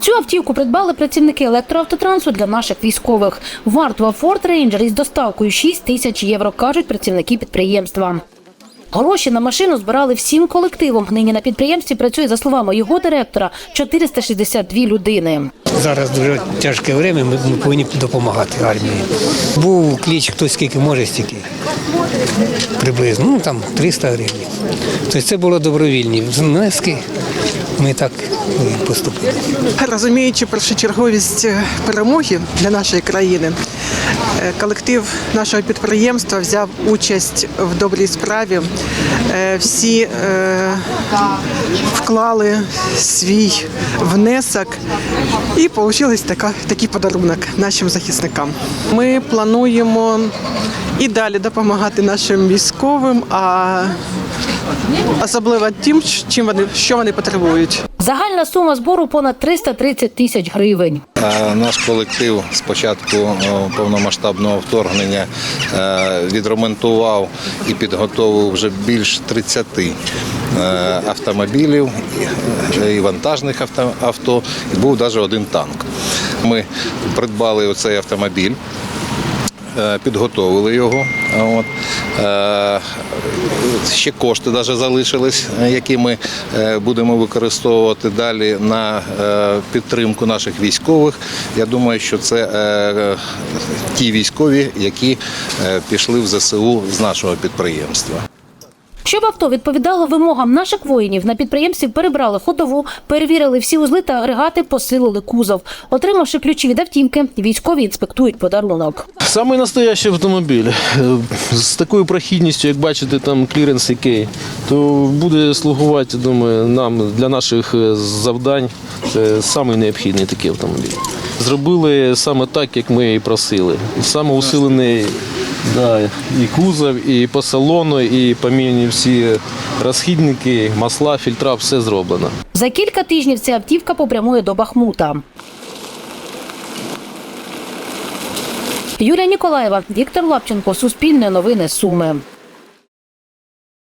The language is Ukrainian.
Цю автівку придбали працівники електроавтотрансу для наших військових. Вартова Ford Ranger із доставкою 6 тисяч євро, кажуть працівники підприємства. Гроші на машину збирали всім колективом. Нині на підприємстві працює, за словами його директора, 462 людини. Зараз дуже тяжке время, ми, повинні допомагати армії. Був кліч, хто скільки може, стільки. Приблизно, ну там 300 гривень. Тобто це було добровільні внески. Ми так і поступили. Розуміючи першочерговість е, перемоги для нашої країни, е, колектив нашого підприємства взяв участь в добрій справі. Е, Всі вклали свій внесок і вийшов така, такий подарунок нашим захисникам. Ми плануємо і далі допомагати нашим військовим, а особливо тим, чим вони що вони потребують. Загальна сума збору понад 330 тисяч гривень. Е, Наш колектив з початку е, повномасштабного вторгнення е, відремонтував і підготовив вже більш 30 е, автомобілів і- вантажних авто, і був навіть один танк. Ми придбали оцей автомобіль. Е, Підготовили його. От. Е, Ще кошти навіть залишились, е, які ми будемо використовувати далі на підтримку наших військових. Я думаю, що це ті військові, які пішли в ЗСУ з нашого підприємства. Щоб авто відповідало вимогам наших воїнів, на підприємстві перебрали ходову, перевірили всі узли та агрегати, посилили кузов. Отримавши ключі від автівки, військові інспектують подарунок. Самий настоящий автомобіль Е, з такою прохідністю, як бачите, там кліренс який, то буде слугувати, думаю, нам для наших е, завдань. Це самий необхідний такий автомобіль. Зробили саме так, як ми і просили. Саме усилений да, і кузов, і по салону, і поміняні всі розхідники, масла, фільтра, все зроблено. За кілька тижнів ця автівка попрямує до Бахмута. Юлія Ніколаєва, Віктор Лапченко, Суспільне новини Суми.